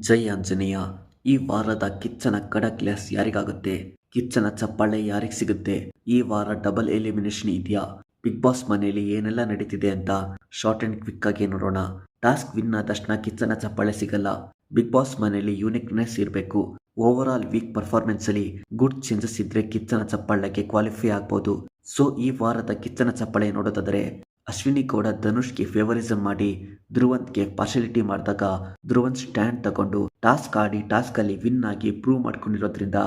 ಜೈ ಆಂಜನೇಯ, ಈ ವಾರದ ಕಿಚ್ಚನ ಕಡ ಗ್ಲಾಸ್ ಯಾರಿಗಾಗುತ್ತೆ? ಕಿಚ್ಚನ ಚಪ್ಪಾಳೆ ಯಾರಿಗೆ ಸಿಗುತ್ತೆ? ಈ ವಾರ ಡಬಲ್ ಎಲಿಮಿನೇಷನ್ ಇದೆಯಾ? ಬಿಗ್ ಬಾಸ್ ಮನೆಯಲ್ಲಿ ಏನೆಲ್ಲ ನಡೀತಿದೆ ಅಂತ ಶಾರ್ಟ್ ಅಂಡ್ ಕ್ವಿಕ್ ಆಗಿ ನೋಡೋಣ. ಟಾಸ್ಕ್ ವಿನ್ ಆದ ತಕ್ಷಣ ಕಿಚ್ಚನ ಚಪ್ಪಾಳೆ ಸಿಗಲ್ಲ. ಬಿಗ್ ಬಾಸ್ ಮನೆಯಲ್ಲಿ ಯೂನಿಕ್ನೆಸ್ ಇರಬೇಕು. ಓವರ್ ಆಲ್ ವೀಕ್ ಪರ್ಫಾರ್ಮೆನ್ಸ್ ಅಲ್ಲಿ ಗುಡ್ ಚೇಂಜಸ್ ಇದ್ರೆ ಕಿಚ್ಚನ ಚಪ್ಪಾಳಕ್ಕೆ ಕ್ವಾಲಿಫೈ ಆಗ್ಬೋದು. ಸೊ, ಈ ವಾರದ ಕಿಚ್ಚನ ಚಪ್ಪಾಳೆ ನೋಡೋದಾದ್ರೆ ಅಶ್ವಿನಿ ಗೌಡ ಧನುಷ್ಗೆ ಫೇವರಿಸಮ್ ಮಾಡಿ ಧ್ರುವಂತ್ಗೆ ಪಾರ್ಶಾಲಿಟಿ ಮಾಡಿದಾಗ ಧ್ರುವಂತ್ ಸ್ಟ್ಯಾಂಡ್ ತಗೊಂಡು ಟಾಸ್ಕ್ ಆಡಿ ಟಾಸ್ಕ್ ಅಲ್ಲಿ ವಿನ್ ಆಗಿ ಪ್ರೂವ್ ಮಾಡ್ಕೊಂಡಿರೋದ್ರಿಂದ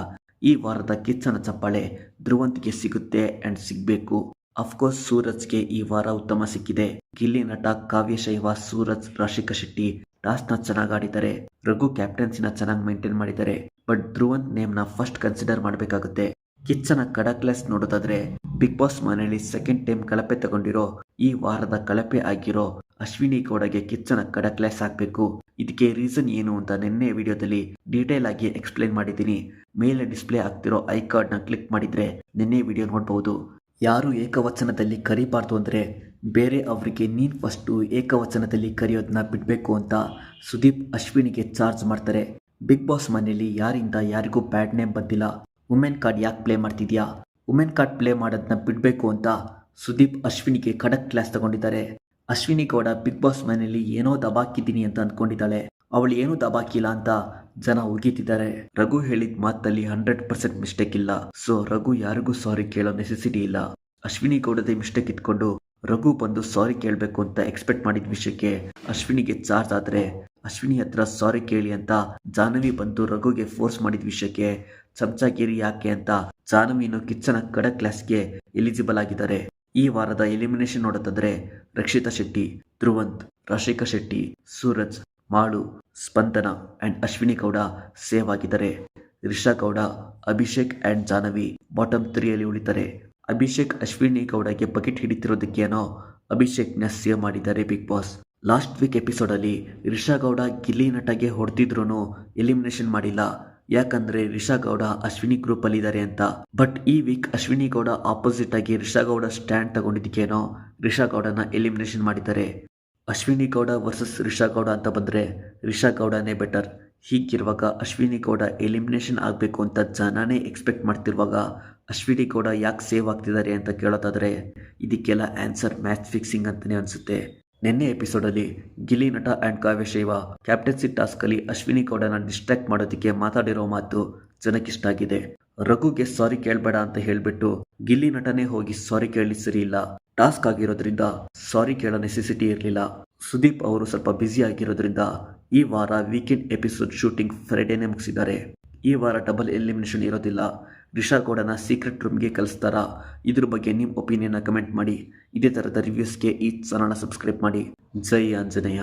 ಈ ವಾರದ ಕಿಚ್ಚನ ಚಪ್ಪಾಳೆ ಧ್ರುವಂತ್ಗೆ ಸಿಗುತ್ತೆ ಅಂಡ್ ಸಿಗ್ಬೇಕು. ಅಫ್ಕೋರ್ಸ್ ಸೂರಜ್ಗೆ ಈ ವಾರ ಉತ್ತಮ ಸಿಕ್ಕಿದೆ. ಗಿಲ್ಲಿ ನಟ ಕಾವ್ಯ ಶೈವ, ಸೂರಜ್, ರಾಶಿಕಾ ಶೆಟ್ಟಿ ಟಾಸ್ಕ್ನ ಚೆನ್ನಾಗಿ ಆಡಿದ್ದಾರೆ. ರಘು ಕ್ಯಾಪ್ಟನ್ಸಿನ ಚೆನ್ನಾಗಿ ಮೇಂಟೈನ್ ಮಾಡಿದ್ದಾರೆ. ಬಟ್ ಧ್ರುವಂತ್ ನೇಮ್ನ ಫಸ್ಟ್ ಕನ್ಸಿಡರ್ ಮಾಡಬೇಕಾಗುತ್ತೆ. ಕಿಚ್ಚನ ಕಡಕ್ಲೆಸ್ ನೋಡೋದಾದ್ರೆ ಬಿಗ್ ಬಾಸ್ ಮನೆಯಲ್ಲಿ ಸೆಕೆಂಡ್ ಟೈಮ್ ಕಳಪೆ ತಗೊಂಡಿರೋ ಈ ವಾರದ ಕಳಪೆ ಆಗಿರೋ ಅಶ್ವಿನಿ ಗೌಡಗೆ ಕಿಚ್ಚನ ಕಡಕ್ಲೆಸ್ ಹಾಕ್ಬೇಕು ಇದಕ್ಕೆ ರೀಸನ್ ಏನು ಅಂತ ನಿನ್ನೆ ವಿಡಿಯೋದಲ್ಲಿ ಡೀಟೇಲ್ ಆಗಿ ಎಕ್ಸ್ಪ್ಲೈನ್ ಮಾಡಿದ್ದೀನಿ. ಮೇಲೆ ಡಿಸ್ಪ್ಲೇ ಆಗ್ತಿರೋ ಐ ನ ಕ್ಲಿಕ್ ಮಾಡಿದ್ರೆ ನಿನ್ನೆ ವಿಡಿಯೋ ನೋಡಬಹುದು ಯಾರು ಏಕವಚನದಲ್ಲಿ ಕರಿಬಾರ್ದು ಅಂದ್ರೆ ಬೇರೆ ಅವರಿಗೆ ನೀನ್ ಫಸ್ಟ್ ಏಕವಚನದಲ್ಲಿ ಕರೆಯೋದನ್ನ ಬಿಡಬೇಕು ಅಂತ ಸುದೀಪ್ ಅಶ್ವಿನಿಗೆ ಚಾರ್ಜ್ ಮಾಡ್ತಾರೆ. ಬಿಗ್ ಬಾಸ್ ಮನೆಯಲ್ಲಿ ಯಾರಿಂದ ಯಾರಿಗೂ ಬ್ಯಾಡ್ ನೇಮ್ ಬಂದಿಲ್ಲ. ವುಮೆನ್ ಕಾರ್ಡ್ ಯಾಕೆ ಪ್ಲೇ ಮಾಡ್ತಿದ್ಯಾ? ಉಮೆನ್ ಕಾರ್ಡ್ ಪ್ಲೇ ಮಾಡೋದನ್ನ ಬಿಡಬೇಕು ಅಂತ ಸುದೀಪ್ ಅಶ್ವಿನಿಗೆ ಖಡಕ್ ಕ್ಲಾಸ್ ತಗೊಂಡಿದ್ದಾರೆ. ಅಶ್ವಿನಿ ಗೌಡ ಬಿಗ್ ಬಾಸ್ ಮನೆಯಲ್ಲಿ ಏನೋ ದಬಾಕಿದ್ದೀನಿ ಅಂತ ಅಂದ್ಕೊಂಡಿದ್ದಾಳೆ ಅವಳು ಏನೂ ದಬಾಕಿಲ್ಲ ಅಂತ ಜನ ಉಗೀತಿದ್ದಾರೆ. ರಘು ಹೇಳಿದ ಮಾತಲ್ಲಿ ಹಂಡ್ರೆಡ್ ಪರ್ಸೆಂಟ್ ಮಿಸ್ಟೇಕ್ ಇಲ್ಲ. ಸೊ ರಘು ಯಾರಿಗೂ ಸಾರಿ ಕೇಳೋ ನೆಸೆಸಿಟಿ ಇಲ್ಲ. ಅಶ್ವಿನಿ ಗೌಡದೇ ಮಿಸ್ಟೇಕ್ ಇಟ್ಕೊಂಡು ರಘು ಬಂದು ಸಾರಿ ಕೇಳಬೇಕು ಅಂತ ಎಕ್ಸ್ಪೆಕ್ಟ್ ಮಾಡಿದ ವಿಷಯಕ್ಕೆ ಅಶ್ವಿನಿಗೆ ಚಾರ್ಜ್ ಆದ್ರೆ ಅಶ್ವಿನಿ ಹತ್ರ ಸಾರಿ ಕೇಳಿ ಅಂತ ಜಾಹ್ನವಿ ಬಂದು ರಘುಗೆ ಫೋರ್ಸ್ ಮಾಡಿದ ವಿಷಯಕ್ಕೆ ಚಮಚಾಗಿರಿ ಯಾಕೆ ಅಂತ ಜಾಹ್ನವಿನು ಕಿಚ್ಚನ ಕಡ ಕ್ಲಾಸ್ಗೆ ಎಲಿಜಿಬಲ್ ಆಗಿದ್ದಾರೆ. ಈ ವಾರದ ಎಲಿಮಿನೇಷನ್ ನೋಡೋದಾದ್ರೆ ರಕ್ಷಿತಾ ಶೆಟ್ಟಿ, ಧ್ರುವಂತ್, ರಾಶಿಕಾ ಶೆಟ್ಟಿ, ಸೂರಜ್, ಮಾಳು, ಸ್ಪಂದನ ಅಂಡ್ ಅಶ್ವಿನಿ ಗೌಡ ಸೇವ್ ಆಗಿದ್ದಾರೆ. ರಿಷಾ ಗೌಡ, ಅಭಿಷೇಕ್ ಅಂಡ್ ಜಾಹ್ನವಿ ಬಾಟಮ್ ತ್ರೀಯಲ್ಲಿ ಉಳಿತಾರೆ. ಅಭಿಷೇಕ್ ಅಶ್ವಿನಿ ಗೌಡಗೆ ಬಕೆಟ್ ಹಿಡಿತಿರೋದಕ್ಕೇನೋ ಅಭಿಷೇಕ್ನ ಸೇವ್ ಮಾಡಿದ್ದಾರೆ ಬಿಗ್ ಬಾಸ್. ಲಾಸ್ಟ್ ವೀಕ್ ಎಪಿಸೋಡಲ್ಲಿ ರಿಷಾ ಗೌಡ ಗಿಲ್ಲಿ ನಟಗೆ ಹೊಡೆದಿದ್ರು ಎಲಿಮಿನೇಷನ್ ಮಾಡಿಲ್ಲ. ಯಾಕಂದ್ರೆ ರಿಷಾ ಗೌಡ ಅಶ್ವಿನಿ ಗ್ರೂಪ್ ಅಲ್ಲಿ ಇದ್ದಾರೆ ಅಂತ. ಬಟ್ ಈ ವೀಕ್ ಅಶ್ವಿನಿ ಗೌಡ ಆಪೋಸಿಟ್ ಆಗಿ ರಿಷಾ ಗೌಡ ಸ್ಟ್ಯಾಂಡ್ ತಗೊಂಡಿದ್ದಕ್ಕೇನೋ ರಿಷಾ ಗೌಡನ ಎಲಿಮಿನೇಷನ್ ಮಾಡಿದ್ದಾರೆ. ಅಶ್ವಿನಿ ಗೌಡ ವರ್ಸಸ್ ರಿಷಾ ಗೌಡ ಅಂತ ಬಂದರೆ ರಿಷಾ ಗೌಡನೇ ಬೆಟರ್ ಹೀಗಿರುವಾಗ ಅಶ್ವಿನಿ ಗೌಡ ಎಲಿಮಿನೇಷನ್ ಆಗಬೇಕು ಅಂತ ಜನನೇ ಎಕ್ಸ್ಪೆಕ್ಟ್ ಮಾಡ್ತಿರುವಾಗ ಅಶ್ವಿನಿ ಗೌಡ ಯಾಕೆ ಸೇವ್ ಆಗ್ತಿದ್ದಾರೆ ಅಂತ ಕೇಳೋದಾದರೆ ಇದಕ್ಕೆಲ್ಲ ಆನ್ಸರ್ ಮ್ಯಾಚ್ ಫಿಕ್ಸಿಂಗ್ ಅಂತಲೇ ಅನಿಸುತ್ತೆ. ನಿನ್ನೆ ಎಪಿಸೋಡಲ್ಲಿ ಗಿಲಿ ನಟ ಆ್ಯಂಡ್ ಕಾವ್ಯ ಶೈವ ಕ್ಯಾಪ್ಟನ್ಸಿ ಟಾಸ್ಕಲ್ಲಿ ಅಶ್ವಿನಿ ಗೌಡನ ಡಿಸ್ಟ್ರಾಕ್ಟ್ ಮಾಡೋದಕ್ಕೆ ಮಾತಾಡಿರೋ ಮಾತು ಜನಕ್ಕಿಷ್ಟ ಆಗಿದೆ ರಘುಗೆ ಸಾರಿ ಕೇಳಬೇಡ ಅಂತ ಹೇಳಿಬಿಟ್ಟು ಗಿಲ್ಲಿ ನಟನೇ ಹೋಗಿ ಸಾರಿ ಕೇಳಿ ಸರಿ ಇಲ್ಲ. ಟಾಸ್ಕ್ ಆಗಿರೋದ್ರಿಂದ ಸಾರಿ ಕೇಳೋ ನೆಸೆಸಿಟಿ ಇರಲಿಲ್ಲ. ಸುದೀಪ್ ಅವರು ಸ್ವಲ್ಪ ಬ್ಯುಸಿ ಆಗಿರೋದ್ರಿಂದ ಈ ವಾರ ವೀಕೆಂಡ್ ಎಪಿಸೋಡ್ ಶೂಟಿಂಗ್ ಫ್ರೈಡೇನೆ ಮುಗಿಸಿದ್ದಾರೆ. ಈ ವಾರ ಡಬಲ್ ಎಲಿಮಿನೇಷನ್ ಇರೋದಿಲ್ಲ. ರಿಷಾ ಗೌಡನ ಸೀಕ್ರೆಟ್ ರೂಮ್ಗೆ ಕಲಿಸ್ತಾರಾ ಇದ್ರ ಬಗ್ಗೆ ನಿಮ್ಮ ಒಪಿನಿಯನ್ನ ಕಮೆಂಟ್ ಮಾಡಿ. ಇದೇ ಥರದ ರಿವ್ಯೂಸ್ಗೆ ಈ ಚಾನಲ್ನ ಸಬ್ಸ್ಕ್ರೈಬ್ ಮಾಡಿ. ಜೈ ಆಂಜನೇಯ.